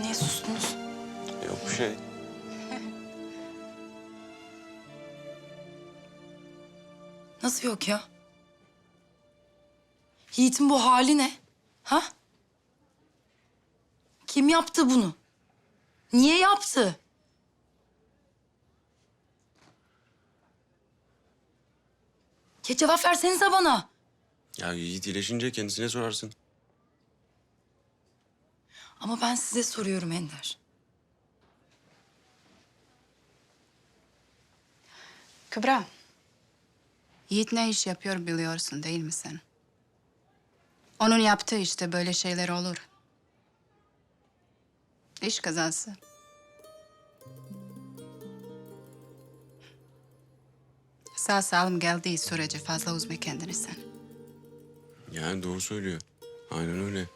Niye sustunuz? Yok bir şey. Nasıl yok ya? Yiğit'in bu hali ne? Ha? Kim yaptı bunu? Niye yaptı? Ya cevap versenize bana. Ya Yiğit iyileşince kendisine sorarsın. Ama ben size soruyorum Ender. Kübra. Yiğit ne iş yapıyor biliyorsun değil mi sen? Onun yaptığı işte böyle şeyler olur. İş kazası. Sağ salim geldiği sürece fazla üzme kendini sen. Yani doğru söylüyor. Aynen öyle.